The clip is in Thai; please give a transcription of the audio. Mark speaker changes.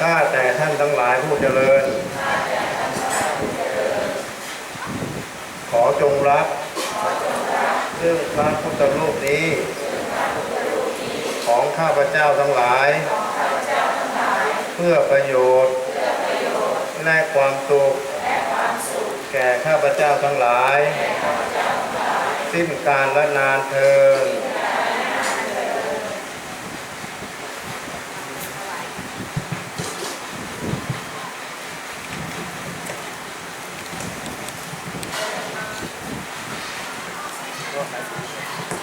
Speaker 1: ข้าแต่ท่านทั้งหลายผู้เจริญ ขอจงรักซึ่งพระพุทธรูปนี้ ของข้าพเจ้าทั้งหลาย เพื่อประโยชน์และความสุขแก่ข้าพเจ้าทั้งหลาย สิ้นการละนานเทิน Boa tarde.